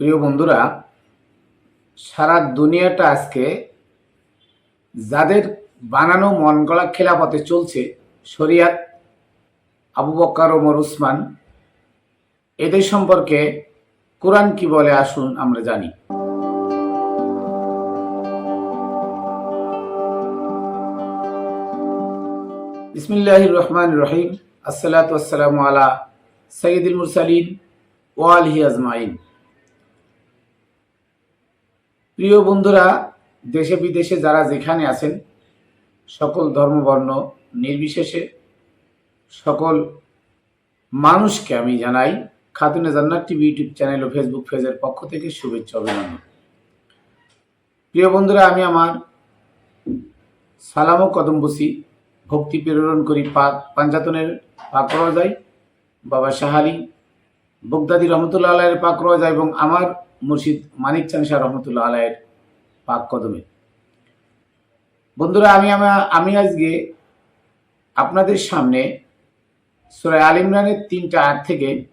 প্রিয় বন্ধুরা, সারা দুনিয়াটা আজকে যাদের বানানো মন গড়া খেলাপথে চলছে, শরিয়াত, আবু বক্কর, ওমর উসমান, এদের সম্পর্কে কোরআন কি বলে আসুন আমরা জানি। বিসমিল্লাহ রহমান রহিম। আসসালাতু আসসালামু আলা সৈয়দুল মুরসালিন ওয়ালহি আজমাইন। প্রিয় বন্ধুরা, দেশে বিদেশে যারা যেখানে আছেন, সকল ধর্মবর্ণ নির্বিশেষে সকল মানুষকে আমি জানাই Khatune Jannat TV YouTube channel ও ফেসবুক পেজের পক্ষ থেকে শুভেচ্ছা অভিনন্দন। প্রিয় বন্ধুরা, আমি আমার সালাম ও কদম বসি ভক্তি প্রেরণ করি পাক পাঞ্জাতনের পাক রজাই, বাবা শাহালি বগদাদি রহমতুল্লাহ আলাহের পাক রজা এবং আমার মুর্শিদ মানিক চান শাহ রহমতুল্লাহ আলাহের পাক কদমে। বন্ধুরা, আমি আমি আজকে আপনাদের সামনে সুরায় আল ইমরানের তিনটা আয়াত থেকে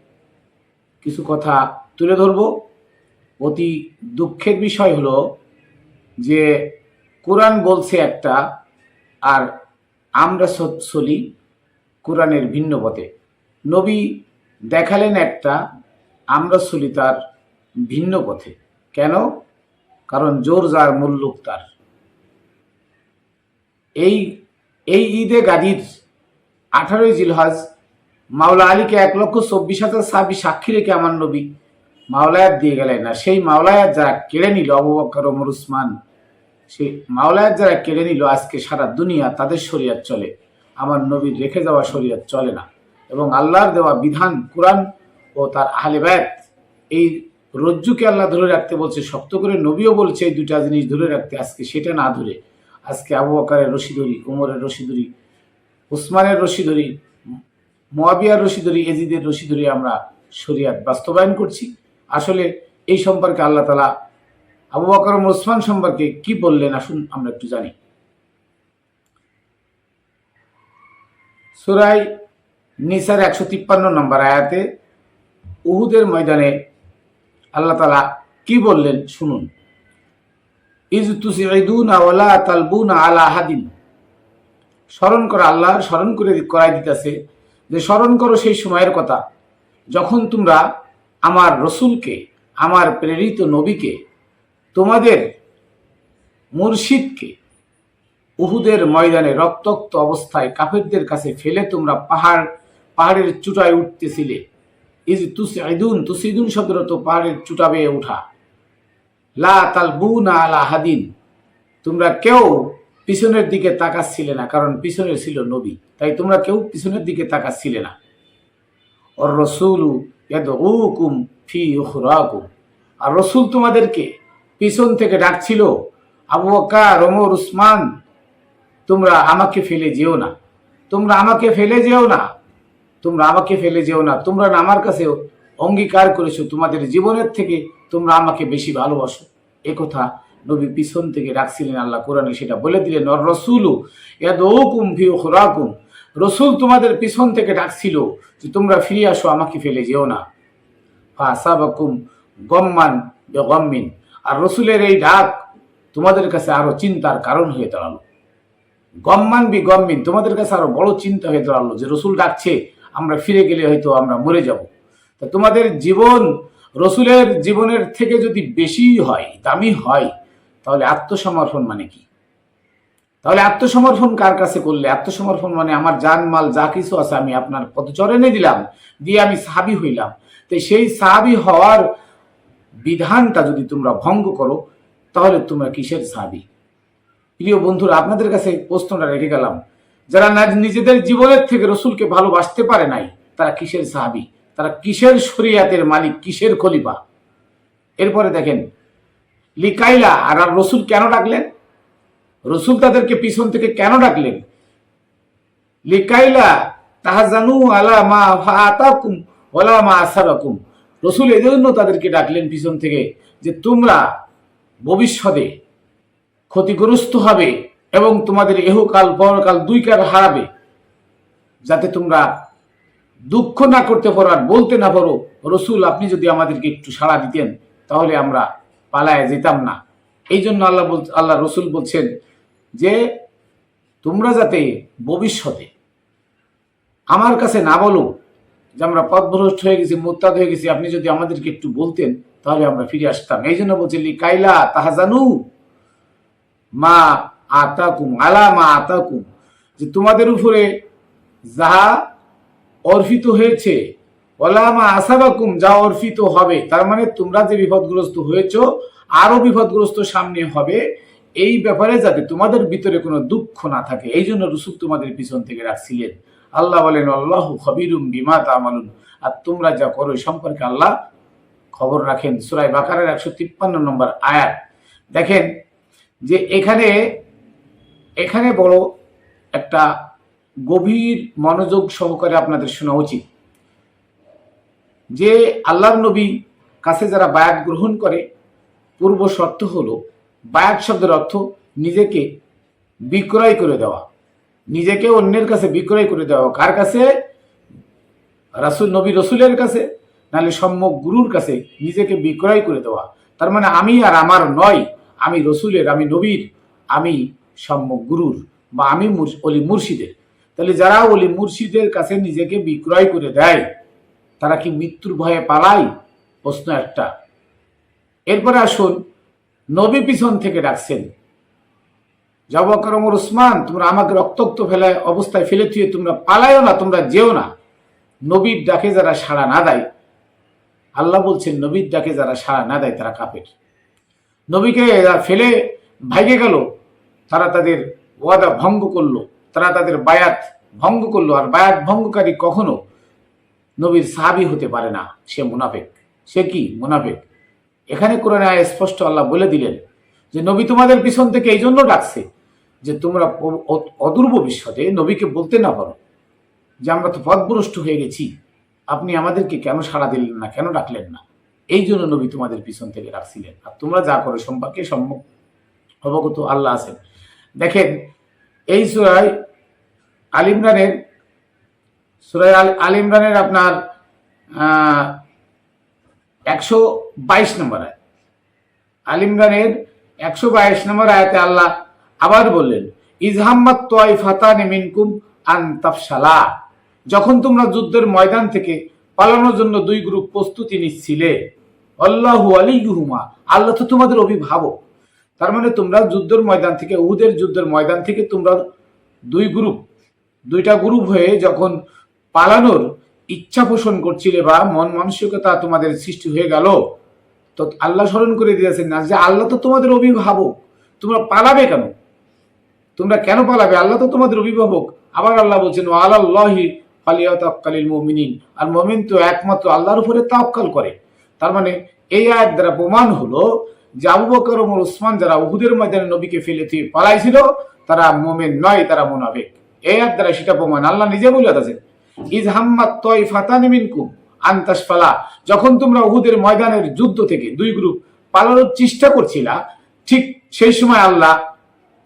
কিছু কথা তুলে ধরব। অতি দুঃখের বিষয় হলো যে কোরআন বলছে একটা আর আমরা স- চলি কোরআনের ভিন্ন পথে। নবী দেখালেন একটা, আমরা চলি তার ভিন্ন পথে। কেন? কারণ জোর যার মুল্লুক তার। এই এই ঈদে গাদির আঠারোই জিলহজ মাওলা আলীকে এক লক্ষ চব্বিশ হাজার সাবি সাক্ষী রেখে আমার নবী মাওলায়াত দিয়ে গেলেন। না সেই মাওলায়াত যারা কেড়ে নিল আবু ওমর, উসমান, সেই মাওলায়াত যারা কেড়ে নিল আজকে সারা দুনিয়া, তাদের শরীয়ত চলে। আমার নবীর রেখে যাওয়া শরীয়ত চলে না। এবং আল্লাহর দেওয়া বিধান, কোরআন ও তার আহলে ব্যাত এই রজ্জুকে আল্লাহ ধরে রাখতে বলছে, শক্ত করে নবীও বলছে এই দুটা জিনিস ধরে রাখতে, আজকে সেটা না ধরে। আজকে আবু বকারের রশি ধরি উমরের রশি ধরি উসমানের রশি ধরি মোয়াবিয়ার রশি ধরি এজিদের রশি ধরি আমরা শরিয়াত বাস্তবায়ন করছি। আসলে এই সম্পর্কে আল্লাহ তালা আবু বকর ওমর উসমান সম্পর্কে কি বললেন, আসুন আমরা একটু জানি। সুরাই নিসার একশো তিপ্পান্ন নম্বর আয়াতে উহুদের ময়দানে আল্লাহ তালা কি বললেন? শুনুন। ইজ তুসিদুনা ওয়ালা তালবুনা আলা হাদিন স্মরণ করো আল্লাহ স্মরণ করে করাই দিতেছে যে স্মরণ করো সেই সময়ের কথা। যখন তোমরা আমার রসুলকে, আমার প্রেরিত নবীকে, তোমাদের মুর্শিদকে উহুদের ময়দানে রক্তাক্ত অবস্থায় কাফেরদের কাছে ফেলে তোমরা পাহাড়, পাহাড়ের চূড়ায় উঠতেছিলে ইজ তুসিদুন শব্দের তো পাহাড়ের চূড়া বেয়ে উঠা। লা হাদিন তোমরা কেউ পিছনের দিকে তাকাচ্ছিলে না, কারণ পিছনে ছিল নবী, তাই তোমরা কেউ পিছনের দিকে তাকাচ্ছিলে না। ওর রসুলু ইয়াদউকুম ফি উখরাকুম, আর রসুল তোমাদেরকে পিছন থেকে ডাকছিল, আবু বকর, ওমর, উসমান, তোমরা আমাকে ফেলে যেও না, তোমরা আমাকে ফেলে যেও না। তোমরা আমাকে ফেলে যেও না। তোমরা না আমার কাছে অঙ্গীকার করেছ। তোমাদের জীবনের থেকে তোমরা আমাকে বেশি ভালোবাসো। এ কথা নবী পিছন থেকে রাখছিলেন আল্লাহ কোরআনে। সেটা বলে দিলেন রসুলু ইয়াদউকুম ফি উখরাকুম। রসুল তোমাদের পিছন থেকে ডাকছিল যে, তোমরা ফিরে আসো, আমাকে ফেলে যেও না। ফাসাবাকুম গম্মান বেগম্মিন। আর রসুলের এই ডাক তোমাদের কাছে আরও চিন্তার কারণ হয়ে দাঁড়াল। গম্মান বি গম্মিন তোমাদের কাছে আরও বড় চিন্তা হয়ে দাঁড়াল যে, রসুল ডাকছে আমরা ফিরে গেলে হয়তো আমরা মরে যাব। তা তোমাদের জীবন রসুলের জীবনের থেকে যদি বেশি হয়, দামি হয়, তাহলে আত্মসমর্পণ মানে কি? তাহলে আত্মসমর্পণ কার কাছে করলে? আত্মসমর্পণ মানে আমার জান মাল যা কিছু আছে আমি আপনার পদচরণে দিলাম, দিয়ে আমি সাহাবি হইলাম। তো সেই সাহাবি হওয়ার বিধানটা যদি তোমরা ভঙ্গ করো, তাহলে তোমরা কিসের সাহাবি? প্রিয় বন্ধুরা, আপনাদের কাছে প্রশ্নটা রেখে গেলাম। যারা নিজেদের জীবনের থেকে রসুলকে ভালোবাসতে পারে নাই, তারা কিসের সাহাবি? তারা কিসের শরিয়াতের মালিক? কিসের খলিফা? এরপরে দেখেন, লিকাইলা আর আর রসুল কেন ডাকলেন? রসুল তাদেরকে পিছন থেকে কেন ডাকলেন? লিকাইলা, তাহাজানু আলা মা ফাতাকুম ওয়ালা মা আসাবাকুম রসুল এজন্য তাদেরকে ডাকলেন পিছন থেকে যে তোমরা ভবিষ্যতে ক্ষতিগ্রস্ত হবে। এবং তোমাদের এহকাল, পরকাল দুই কাল হারাবে। যাতে তোমরা দুঃখ না করতে পারো আর বলতে না পারো, রসুল, আপনি যদি আমাদেরকে একটু সাড়া দিতেন, তাহলে আমরা পালায় যেতাম না। এই জন্য আল্লাহ বল, আল্লাহ রসুল বলছেন যে, তোমরা যাতে ভবিষ্যতে আমার কাছে না বলো যে আমরা পথভ্রষ্ট হয়ে গেছি মোত্তাদ হয়ে গেছি, আপনি যদি আমাদেরকে একটু বলতেন, তাহলে আমরা ফিরে আসতাম। এই জন্য বলছি কাইলা তাহা তাহাজানু মা আতাকুম আলা মা আতাকুম, যে তোমাদের উপরে যাহা অর্পিত হয়েছে, ওলামা আসাবাকুম, যা অর্পিত হবে, তার মানে তোমরা যে বিপদগ্রস্ত হয়েছ আরও বিপদগ্রস্ত সামনে হবে, এই ব্যাপারে যাতে তোমাদের ভিতরে কোনো দুঃখ না থাকে। এই জন্য রসুল তোমাদের পিছন থেকে রাখছিলেন। আল্লাহ বলেন, আল্লাহ খবিরুম বিমা তামালুন। আর তোমরা যা করো সম্পর্কে আল্লাহ খবর রাখেন। সুরাই বাকারের একশো তিপ্পান্ন নম্বর আয়াত। দেখেন যে এখানে এখানে বড় একটা গভীর মনোযোগ সহকারে আপনাদের শোনা উচিত। যে আল্লাহর নবী কাছে যারা বায়াত গ্রহণ করে, পূর্ব শর্ত হলো, বায়াত শব্দের অর্থ নিজেকে বিক্রয় করে দেওয়া। নিজেকে অন্যের কাছে বিক্রয় করে দেওয়া। কার কাছে? রাসুল, নবী রসুলের কাছে। নাহলে সম্যক গুরুর কাছে নিজেকে বিক্রয় করে দেওয়া। তার মানে আমি আর আমার নয়, আমি রসুলের, আমি নবীর, আমি সম্যক গুরুর বা আমি অলি মুর্শিদের। তাহলে যারা অলি মুর্শিদের কাছে নিজেকে বিক্রয় করে দেয়, তারা কি মৃত্যুর ভয়ে পালায়? প্রশ্ন একটা। এরপরে আসুন, নবী পিছন থেকে ডাকছেন। জবাকরমর উসমান তোমরা আমাকে রক্তাক্ত ফেলে অবস্থায় ফেলে থুয়ে তোমরা পালায়ও না, তোমরা যেও না। নবীর ডাকে যারা সাড়া না দেয়, আল্লাহ বলছেন, নবীর ডাকে যারা সাড়া না দেয়, তারা কাপের নবীকে ফেলে ভাইগে গেল। তারা তাদের ওয়াদা ভঙ্গ করল, তারা তাদের বায়াত ভঙ্গ করল, আর বায়াত ভঙ্গকারী কখনো নবীর সাহাবি হতে পারে না। সে মুনাফেক। সে কি? মুনাফেক। এখানে কোরআনে স্পষ্ট আল্লাহ বলে দিলেন যে, নবী তোমাদের পিছন থেকে এই জন্য ডাকছে যে, তোমরা অদূর ভবিষ্যতে নবীকে বলতে না পারো যে, আমরা তো পথভ্রষ্ট হয়ে গেছি। আপনি আমাদেরকে কেন সাড়া দিলেন না? কেন ডাকলেন না? এই জন্য নবী তোমাদের পিছন থেকে রাখছিলেন আর তোমরা যা করো সম্পর্কে সম্মুখ অবগত আল্লাহ আছেন। দেখেন, এই সুরায় আল ইমরানের, সুরায় আল আল ইমরানের আপনার একশো বাইশ নম্বর আয় আল ইমরানের একশো বাইশ নম্বর আয়াতে আল্লাহ আবার বললেন ইজহাম্মাত তোয়াই ফাতানে মিনকুম আন তাফসালা যখন তোমরা যুদ্ধের ময়দান থেকে পালানোর জন্য দুই গ্রুপ প্রস্তুতি নিচ্ছিলে, আল্লাহু আলিগুহুমা আল্লাহ তো তোমাদের অভিভাবক। তার মানে তোমরা যুদ্ধের ময়দান থেকে, উহুদের যুদ্ধের ময়দান থেকে তোমরা দুই গ্রুপ দুইটা গ্রুপ হয়ে যখন পালানোর ইচ্ছা পোষণ করছিলে বা মন মানসিকতা তোমাদের সৃষ্টি হয়ে গেল, তো আল্লাহ স্মরণ করে দিয়েছেন না যে আল্লাহ তো তোমাদের অভিভাবক। তোমরা পালাবে কেন? তোমরা কেন পালাবে? আল্লাহ তো তোমাদের অভিভাবক। আবার আল্লাহ বলছেন আল্লাহি ফালিয়াতাক্কালিল মুমিনিন। আর মুমিন তো একমাত্র আল্লাহর উপরে তাওয়াক্কাল করে। তার মানে এই আয়াত দ্বারা প্রমাণ হলো যে আবু বকর ওমর ওসমান যারা উহুদের ময়দানে নবীকে ফেলে দিয়ে পালাইছিল, তারা মোমেন নয়, তারা মুনাফিক। এই আয়াত দ্বারা সেটা প্রমাণ। আল্লাহ নিজে বলে আছে ইজ হাম্মাত তয় ফাতানি আন্তাস ফালা যখন তোমরা উহুদের ময়দানের যুদ্ধ থেকে দুই গ্রুপ পালানোর চেষ্টা করছিলা, ঠিক সেই সময় আল্লাহ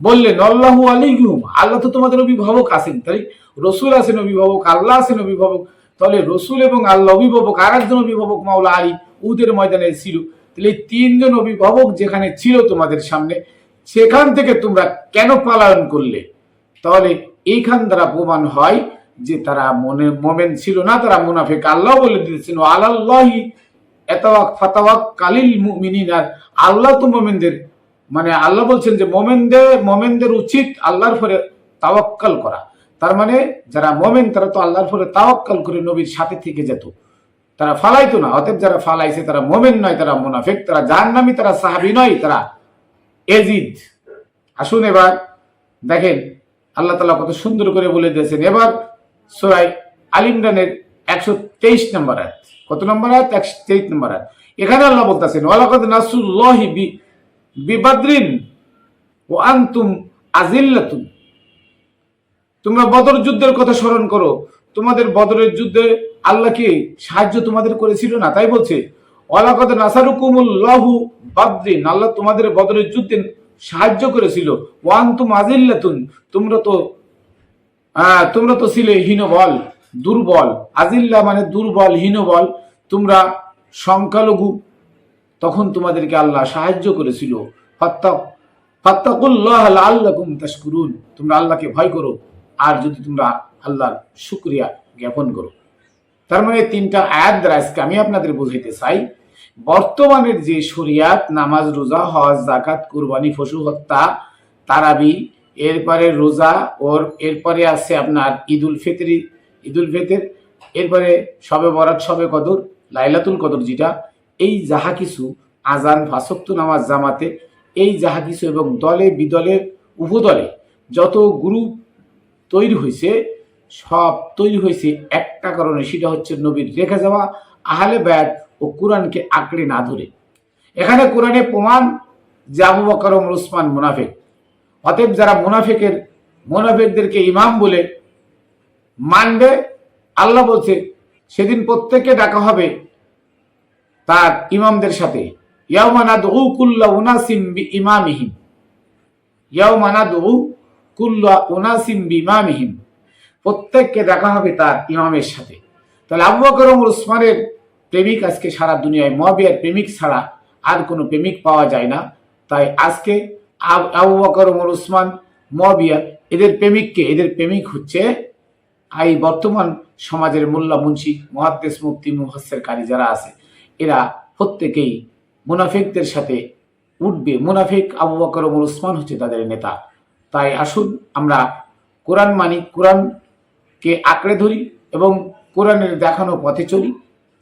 বললেন, আল্লাহু আলিগুম আল্লাহ তো তোমাদের অভিভাবক আছেন। তাই রসুল আছেন অভিভাবক, আল্লাহ আছেন অভিভাবক। তাহলে রসুল এবং আল্লাহ অভিভাবক আর একজন অভিভাবক মাওলা আলী উদের ময়দানে ছিল। তাহলে এই তিনজন অভিভাবক যেখানে ছিল তোমাদের সামনে, সেখান থেকে তোমরা কেন পালায়ন করলে? তাহলে এইখান দ্বারা প্রমাণ হয় যে তারা মনে, মোমেন ছিল না, তারা মুনাফিক। আল্লাহ বলে দিয়েছেন আল্লাহি এতাওয়াক ফাতাওয়াক কালিল আর আল্লাহ তো মোমেনদের মানে আল্লাহ বলছেন যে মোমেনদের মোমেনদের উচিত আল্লাহর ফলে তাওয়াক্কাল করা। তার মানে যারা মোমেন, তারা তো আল্লাহর ফলে তাওয়াক্কাল করে নবীর সাথে থেকে যেত। তারা ফালাইতো না, অতএব যারা ফালাইছে তারা মোমেন নয়, তারা মুনাফিক, তারা জাহান্নামী, তারা সাহাবি নয়, তারা এজিদ। আসুন এবার দেখেন, আল্লাহ তালা কত সুন্দর করে বলে দিয়েছেন। এবার সোরাই আলিমরানের একশো তেইশ নম্বর আয়াত। কত নম্বর আয়াত? একশো তেইশ নম্বর আয়াত। এখানে আল্লাহ বলতেছেন, ওয়ালাকাদ নাসুল্লাহি বিবাদ্রিন ও আনতুম আজিল্লাতুন তোমরা বদর যুদ্ধের কথা স্মরণ করো। তোমাদের বদরের যুদ্ধে আল্লাহ কি সাহায্য তোমাদের করেছিল না, তাই বলছে, ওয়ালাকাদ নাসারুকুমুল্লাহু বাদ্রিন, আল্লাহ তোমাদের বদরের যুদ্ধে সাহায্য করেছিল। ওয়ান্তুম আজিল্লাতুন, তোমরা তো তোমরা তো ছিলে হীনবল, দুর্বল। আজিল্লা মানে দুর্বল, হীনবল। তোমরা সংখ্যালঘু, তখন তোমাদেরকে আল্লাহ সাহায্য করেছিল। ফাত্তা- ফাত্তাকুল্লাহ লাআল্লাকুম তাশকুরুন, তোমরা আল্লাহকে ভয় করো, আর যদি তোমরা আল্লাহর শুক্রিয়া জ্ঞাপন করো। তার মানে তিনটা আয়াত দ্বারা আজকে আমি আপনাদের বোঝাইতে চাই, বর্তমানের যে শরিয়াত, নামাজ, রোজা, হজ জাকাত কুরবানি, পশু হত্যা, তারাবি, এরপরে রোজা, ওর এরপরে আছে আপনার ঈদুল ফিতরি, ঈদুল ফিতর, এরপরে সবে বরাত, সবে কদর, লাইলাতুল কদর যেটা, এই যাহা কিছু আজান, ফাসক্ত নামাজ, জামাতে, এই যাহা কিছু এবং দলে বিদলে উপদলে যত গ্রুপ তৈরি হয়েছে সব তৈরি হয়েছে একটা কারণে, সেটা হচ্ছে নবীর রেখে যাওয়া আহলে ব্যাট ও কোরআনকে আঁকড়ে না ধরে। এখানে কোরআনে প্রমাণ যে আবু বকর ওমর উসমান মুনাফেক। অতএব যারা মুনাফেকের, মুনাফেকদেরকে ইমাম বলে মানবে, আল্লাহ বলছে, সেদিন প্রত্যেককে ডাকা হবে তার ইমামদের সাথে। ইয়াউমানাদ উ কুল্লা উনাসিম বি ইমামিহিম ইয়াউমানাদ উ কুল্লা উনাসিম বি প্রত্যেককে দেখা হবে তার ইমামের সাথে। তাহলে আবু বকর উসমানের প্রেমিক আজকে সারা দুনিয়ায় মবিয়ার প্রেমিক ছাড়া আর কোনো প্রেমিক পাওয়া যায় না। তাই আজকে আব- বকর ওমর উসমান মবিয়া এদের প্রেমিককে, এদের প্রেমিক হচ্ছে এই বর্তমান সমাজের মোল্লা মুন্সি, মহাদ্দেশ মুক্তি মুহাসের কারি যারা আছে, এরা প্রত্যেকেই মুনাফিকদের সাথে উঠবে। মুনাফিক আবু বকর ওমর উসমান হচ্ছে তাদের নেতা। তাই আসুন আমরা কোরআন মানি কোরআনকে আঁকড়ে ধরি এবং কোরআনের দেখানো পথে চলি,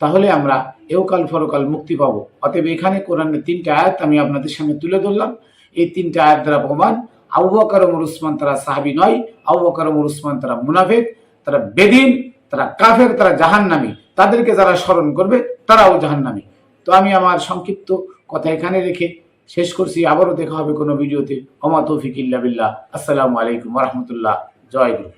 তাহলে আমরা এওকাল ফরকাল মুক্তি পাবো। অতএব এখানে কোরআনের তিনটা আয়াত আমি আপনাদের সামনে তুলে ধরলাম। এই তিনটা আয়াত দ্বারা প্রমাণ আবু বকর ওমর উসমান তারা সাহাবি নয়, আবু বকর ওমর উসমান তারা মুনাফেক, তারা বেদিন, তারা কাফের, তারা জাহান্নামী। তাদেরকে যারা স্মরণ করবে, তারাও জাহান্নামী। তো আমি আমার সংক্ষিপ্ত কথা এখানে রেখে শেষ করছি। আবারও দেখা হবে কোনো ভিডিওতে। অমা তৌফিক বিল্লাহ। আসসালামু আলাইকুম রহমতুল্লাহ। জয় গুরু।